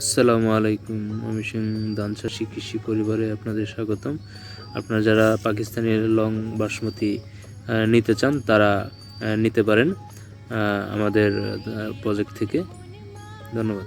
আসসালামু আলাইকুম, আমি সিং চাষি কৃষি পরিবারে আপনাদের স্বাগতম। আপনারা যারা পাকিস্তানের লং বাসমতি নিতে চান, তারা নিতে পারেন আমাদের প্রজেক্ট থেকে। ধন্যবাদ।